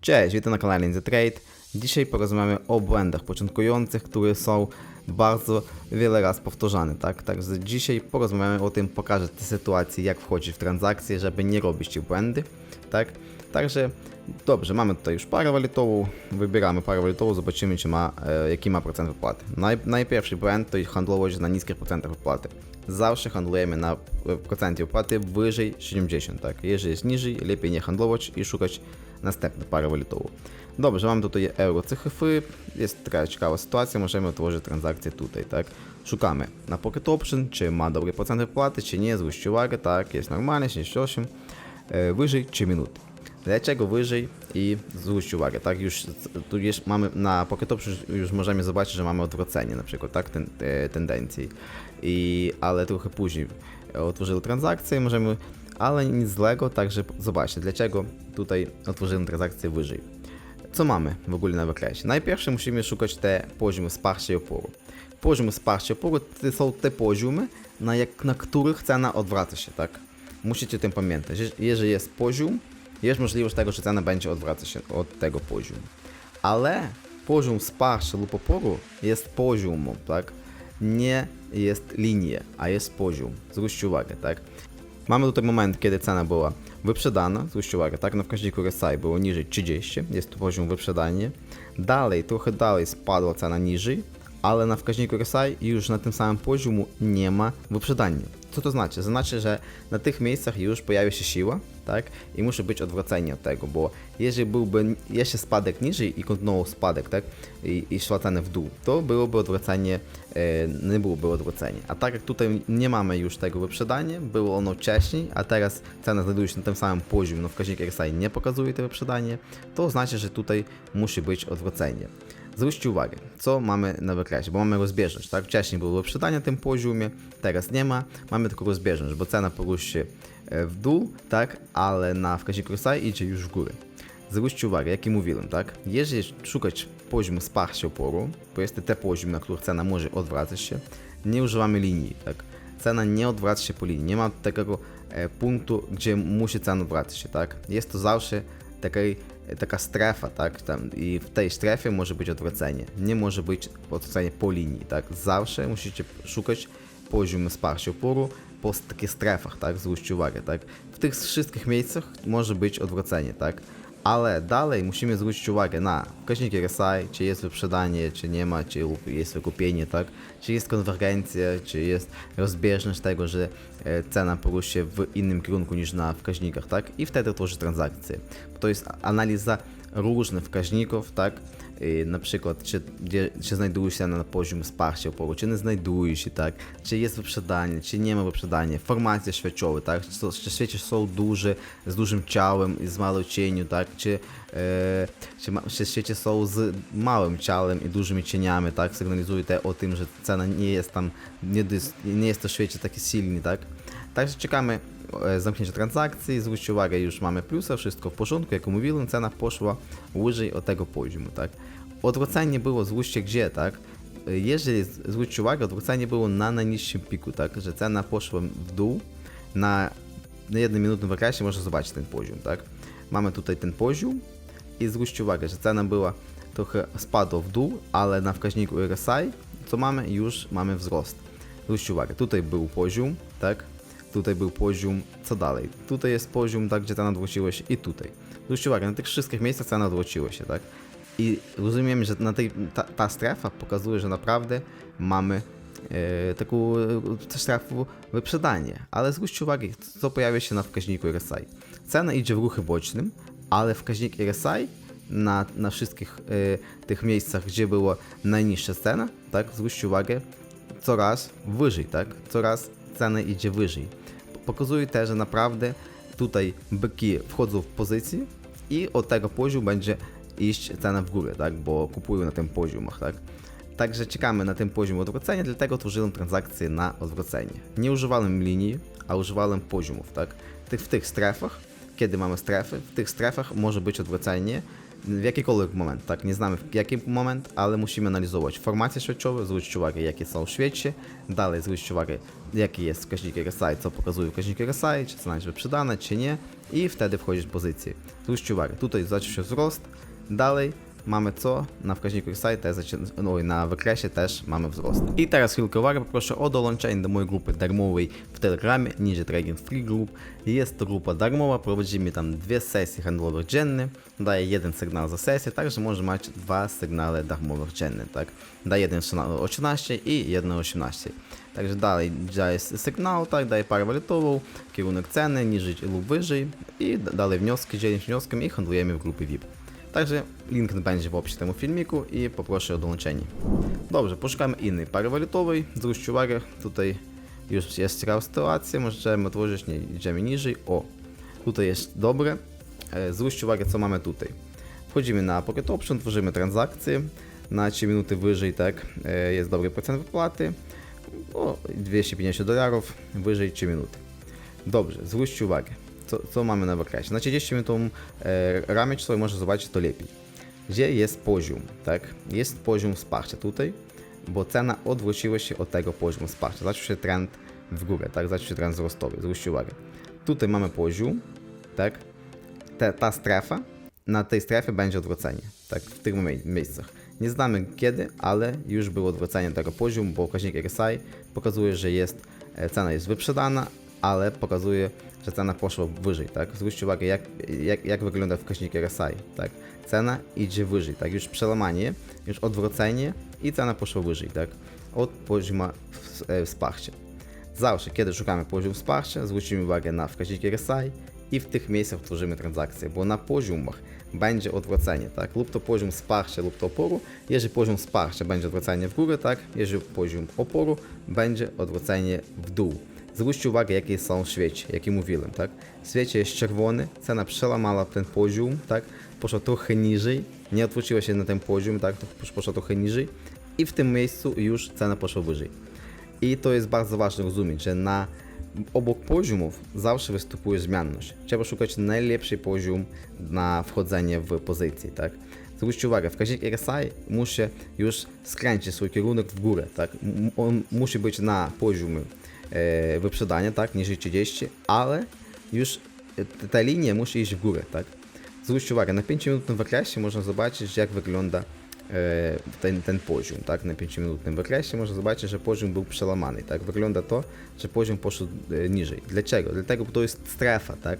Cześć, witam na kanale Ninja Trade. Dzisiaj porozmawiamy o błędach początkujących, które są bardzo wiele razy powtarzane, tak? Także dzisiaj porozmawiamy o tym, pokażę te sytuacje, jak wchodzić w transakcje, żeby nie robić tych błędy, tak? Także dobrze, mamy tutaj już parę walutową, wybieramy parę walutową, zobaczymy, czy ma, e, jaki ma procent wypłaty. Naj, najpierwszy błęd to handlować na niskich procentach wypłaty. Zawsze handlujemy na procencie wypłaty wyżej 70, tak? Jeżeli jest niżej, lepiej nie handlować i szukać następną parę walutową. Dobrze, mamy tutaj euro CHF, jest taka ciekawa sytuacja, możemy otworzyć transakcję tutaj, tak? Szukamy na Pocket Option, czy ma dobry procent wypłaty, czy nie, zwróćcie uwagę, tak, jest normalnie, 68, e, wyżej 3 minuty. Dlaczego wyżej i zwróćcie uwagę, tak, już tu już mamy na Pocket Option że mamy odwrócenie na przykład, tak, ten, te, tendencji, I, ale trochę później otworzyli transakcję, możemy, ale nic złego, także zobaczcie, dlaczego tutaj otworzyłem transakcję wyżej. Co mamy w ogóle na wykresie? Najpierw musimy szukać te poziomy wsparcia i oporu. Poziomy wsparcia i oporu to są te poziomy, na, jak, na których cena odwraca się, tak? Musicie o tym pamiętać. Jeż- Jeżeli jest poziom, jest możliwość tego, że cena będzie odwracać się od tego poziomu. Ale poziom wsparcia lub oporu jest poziomem, tak? Nie jest linia, a jest poziom. Zwróćcie uwagę, tak? Mamy tutaj moment, kiedy cena była wyprzedana, zwróćcie uwagę, tak, na wskaźniku RSI było niżej 30, jest tu poziom wyprzedania. Dalej, trochę dalej spadła cena niżej, ale na wskaźniku RSI już na tym samym poziomu nie ma wyprzedania. Co to znaczy? Znaczy, że na tych miejscach już pojawia się siła, tak, i musi być odwrócenie od tego, bo jeżeli byłby jeszcze spadek niżej i kontynuował spadek, tak, i, i szła cena w dół, to byłoby odwrócenie, e, nie byłoby odwrócenie. A tak jak tutaj nie mamy już tego wyprzedania, było ono wcześniej, a teraz cena znajduje się na tym samym poziomie, no wskaźnik RSI nie pokazuje to wyprzedanie, to znaczy, że tutaj musi być odwrócenie. Zwróćcie uwagę, co mamy na wykresie, bo mamy rozbieżność, tak? Wcześniej było wyprzedanie na tym poziomie, teraz nie ma, mamy tylko rozbieżność, bo cena poruszy się e, w dół, tak? Ale na wskaźniku RSI idzie już w górę. Zwróćcie uwagę, jak i mówiłem, tak? Jeżeli szukać poziomu wsparcia oporu, bo jest to te poziom, na których cena może odwracać się, nie używamy linii, tak? Cena nie odwraca się po linii, nie ma takiego e, punktu, gdzie musi cena odwracać się, tak? Jest to zawsze takiej, taka strefa, tak? Tam, I w tej strefie może być odwrócenie. Nie może być odwrócenie po linii, tak? Zawsze musicie szukać poziomu wsparcia oporu po takich strefach, tak? Zwróćcie uwagę, tak? W tych wszystkich miejscach może być odwrócenie, tak? Ale dalej musimy zwrócić uwagę na wskaźniki RSI, czy jest wyprzedanie, czy nie ma, czy jest wykupienie, tak? Czy jest konwergencja, czy jest rozbieżność tego, że e, cena poruszy się w innym kierunku niż na wskaźnikach, tak? I wtedy tworzy transakcję. To jest analiza różnych wskaźników, tak? I na przykład, czy, gdzie, czy znajduje się na poziom wsparcia oporu, czy nie znajduje się, tak? Czy jest wyprzedanie, czy nie ma wyprzedania, formacje świeciowe, tak? Czy, czy świecie są duże, z dużym ciałem i z małym cieniu, tak? Czy, e, czy, czy świecie są z małym ciałem i dużymi cieniami, tak? Sygnalizuje to o tym, że cena nie jest tam, nie, nie jest to świecie taki silny, tak? Także czekamy e, zamknięcia transakcji, zwróćcie uwagę, już mamy plusa, wszystko w porządku, jak mówiłem, cena poszła wyżej od tego poziomu, tak? Odwrócenie było, zwróćcie gdzie, tak? Jeżeli zwróćcie uwagę, odwrócenie było na najniższym piku, tak? Że cena poszła w dół, na, na jednym minutnym wykresie można zobaczyć ten poziom, tak? Mamy tutaj ten poziom i zwróćcie uwagę, że cena była trochę spadła w dół, ale na wskaźniku RSI, co mamy? Już mamy wzrost. Zwróćcie uwagę, tutaj był poziom, tak? Tutaj był poziom, co dalej? Tutaj jest poziom, tak, gdzie cena odwróciła się i tutaj. Zwróćcie uwagę, na tych wszystkich miejscach cena odwróciła się, tak? I rozumiem, że na tej, ta, ta strefa pokazuje, że naprawdę mamy e, taką e, strefę wyprzedanie. Ale zwróćcie uwagę, co pojawia się na wskaźniku RSI. Cena idzie w ruchy bocznym, ale wskaźnik RSI na, na wszystkich e, tych miejscach, gdzie była najniższa cena, tak, zwróćcie uwagę, coraz wyżej, tak, coraz cena idzie wyżej. Pokazuje też, że naprawdę tutaj byki wchodzą w pozycję i od tego poziomu będzie iść cena w górę, tak, bo kupują na tym poziomach, tak. Także czekamy na tym poziom odwrócenia, dlatego tworzyłem transakcję na odwrócenie. Nie używałem linii, a używałem poziomów, tak. W tych strefach, kiedy mamy strefy, w tych strefach może być odwrócenie w jakikolwiek moment, tak, nie znamy w jaki moment, ale musimy analizować formacje świeczowe, zwrócić uwagę jakie są świecie, dalej zwrócić uwagę jaki jest wskaźnik RSI, co pokazuje wskaźnik RSI, czy cena jest wyprzedana, czy nie. I wtedy wchodzisz w pozycję. Zwróćcie uwagę, tutaj zaczął się wzrost, dalej mamy co? Na wskaźniku zaczyna, no na wykresie też mamy wzrost. I teraz chwilkę uwagi, poproszę o dołączenie do mojej grupy darmowej w Telegramie, Ninja Trading Free Group. Jest to grupa darmowa, prowadzimy tam dwie sesje handlowych dziennie, daje jeden sygnał za sesję, także może mieć dwa sygnały darmowych dziennie, tak? Daje jeden o 13 i jeden o 18. Także dalej daje sygnał, tak, daje parę walutową, kierunek ceny, niżej lub wyżej i dalej wnioski, dzielimy wnioskiem i handlujemy w grupie VIP. Także link będzie w opisie temu filmiku i poproszę o dołączenie. Dobrze, poszukamy innej pary walutowej. Zwróćcie uwagę, tutaj już jest sytuacja, możemy otworzyć, nie idziemy niżej. O, tutaj jest dobre. E, Zwróćcie uwagę, co mamy tutaj. Wchodzimy na Pocket Option, tworzymy transakcję. Na 3 minuty wyżej, tak, e, jest dobry procent wypłaty. O, 250 dolarów, wyżej 3 minuty. Dobrze, zwróćcie uwagę, co, co mamy na wykresie. Na 30 minutową e, ramę czasowej można zobaczyć to lepiej. Gdzie jest poziom, tak? Jest poziom wsparcia tutaj, bo cena odwróciła się od tego poziomu wsparcia. Zaczął się trend w górę, tak? Zaczął się trend wzrostowy, zwróćcie uwagę. Tutaj mamy poziom, tak? Ta, ta strefa, na tej strefie będzie odwrócenie, tak? W tych mie- miejscach. Nie znamy kiedy, ale już było odwrócenie tego poziomu, bo wskaźnik RSI pokazuje, że jest, e, cena jest wyprzedana, ale pokazuje, że cena poszła wyżej, tak? Zwróćcie uwagę, jak, jak, jak wygląda wskaźnik RSI, tak? Cena idzie wyżej, tak? Już przełamanie, już odwrócenie i cena poszła wyżej, tak? Od poziomu w- e, wsparcia. Zawsze, kiedy szukamy poziomu wsparcia, zwrócimy uwagę na wskaźnik RSI i w tych miejscach tworzymy transakcje, bo na poziomach będzie odwrócenie, tak? Lub to poziom wsparcia, lub to oporu. Jeżeli poziom wsparcia będzie odwrócenie w górę, tak? Jeżeli poziom oporu będzie odwrócenie w dół. Zwróćcie uwagę, jakie są świecie, jak i mówiłem, tak? W świecie jest czerwony, cena przełamała ten poziom, tak? Poszła trochę niżej, nie odwróciła się na ten poziom, tak? Poszła trochę niżej i w tym miejscu już cena poszła wyżej. I to jest bardzo ważne rozumieć, że na obok poziomów zawsze występuje zmienność. Trzeba szukać najlepszy poziom na wchodzenie w pozycję, tak? Zwróćcie uwagę, wskaźnik RSI musi już skręcić swój kierunek w górę, tak? On musi być na poziomie wyprzedania, tak? Niżej 30, ale już e, ta linia musi iść w górę, tak? Zwróćcie uwagę, na 5-minutowym wykresie można zobaczyć, jak wygląda e, ten, ten poziom, tak? Na 5-minutowym wykresie można zobaczyć, że poziom był przełamany, tak? Wygląda to, że poziom poszedł e, niżej. Dlaczego? Dlatego, bo to jest strefa, tak?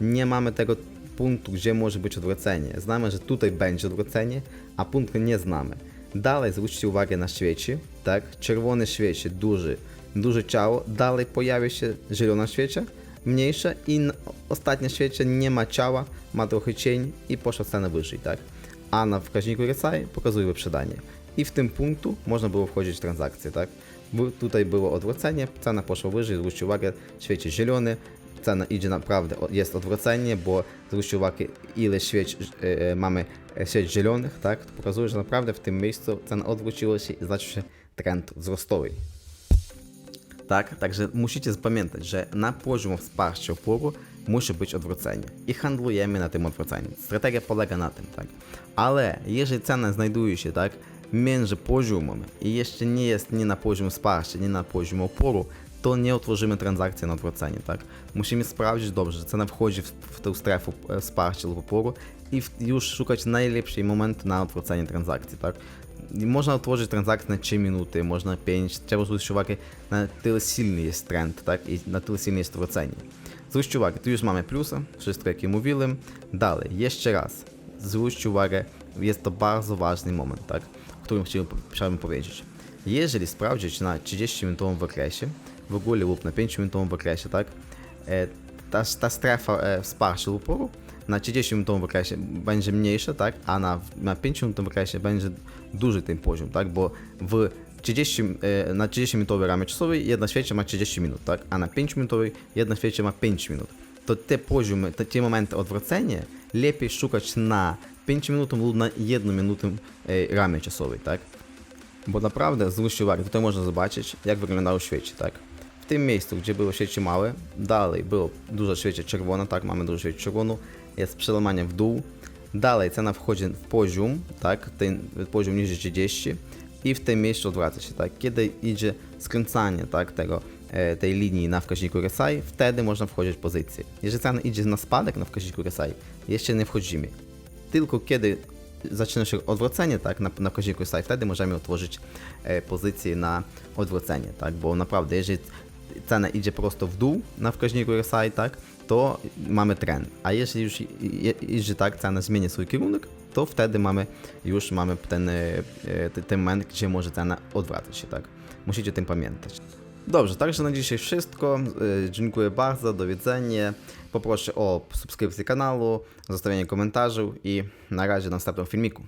Nie mamy tego punktu, gdzie może być odwrócenie. Znamy, że tutaj będzie odwrócenie, a punktu nie znamy. Dalej zwróćcie uwagę na świecie, tak? Czerwone świecie, duży, duże ciało, dalej pojawia się zielone świecie, mniejsze i ostatnie świecie nie ma ciała, ma trochę cień i poszła cena wyżej, tak? A na wskaźniku RSI pokazuje wyprzedanie. I w tym punktu można było wchodzić w transakcję, tak? Bo tutaj było odwrócenie, cena poszła wyżej, zwróćcie uwagę, świeci zielony, cena idzie naprawdę, jest odwrócenie, bo zwróćcie uwagę ile świeć, e, mamy e, świeć zielonych, tak? To pokazuje, że naprawdę w tym miejscu cena odwróciła się i zaczął się trend wzrostowy. Tak, także musicie zapamiętać, że na poziomie wsparcia oporu musi być odwrócenie i handlujemy na tym odwróceniu. Strategia polega na tym, tak. Ale jeżeli cena znajduje się tak między poziomem i jeszcze nie jest nie na poziomie wsparcia, nie na poziomie oporu, to nie otworzymy transakcji na odwrócenie, tak. Musimy sprawdzić dobrze, że cena wchodzi w, w tę strefę e, wsparcia lub oporu i w, już szukać najlepszej momentu na odwrócenie transakcji, tak. Można otworzyć transakcję na 3 minuty, można 5. Trzeba zwrócić uwagę na tyle silny trend, tak? I na tyle silne jest odwrócenie. Zwróćcie uwagę, tu już mamy plusy, wszystko jak i mówiłem. Dalej, jeszcze raz, zwróćcie uwagę, jest to bardzo ważny moment, tak? O którym powiedzieć. Jeżeli sprawdzić na 30-minutowym wykresie, w ogóle lub na 5-minutowym wykresie, tak? E, ta, ta strefa e, wsparcia lub oporu na 30-minutowym wykresie będzie mniejsza, tak? A na, na 5-minutowym wykresie będzie duży ten poziom, tak? Bo w 30, e, na 30-minutowej ramie czasowej jedna świecie ma 30 minut, tak? A na 5-minutowej jedna świecie ma 5 minut. To te poziomy, te, te momenty odwrócenia lepiej szukać na 5 minutowym lub na 1 minutowym e, ramie czasowej, tak? Bo naprawdę, zwróćcie uwagę, tutaj można zobaczyć, jak wyglądało świecie, tak? W tym miejscu, gdzie było świecie małe, dalej było dużo świecie czerwone, tak, mamy dużo świecie czerwoną, jest przełamanie w dół, Dalej cena wchodzi w poziom, tak, ten poziom niżej 30 i w tym miejscu odwraca się, tak. Kiedy idzie skręcanie, tak, tego, e, tej linii na wskaźniku RSI, wtedy można wchodzić w pozycję. Jeżeli cena idzie na spadek na wskaźniku RSI, jeszcze nie wchodzimy. Tylko kiedy zaczyna się odwrócenie, tak, na, na wskaźniku RSI, wtedy możemy otworzyć e, pozycję na odwrócenie, tak, bo naprawdę, jeżeli cena idzie prosto w dół na wskaźniku RSI, tak, to mamy trend. A jeśli już idzie tak, cena zmienia swój kierunek, to wtedy mamy już mamy ten, e, ten moment, gdzie może cena odwracać się, tak. Musicie o tym pamiętać. Dobrze, także na dzisiaj wszystko. E, Dziękuję bardzo, do widzenia. Poproszę o subskrypcję kanału, zostawienie komentarzy i na razie do następnego filmiku.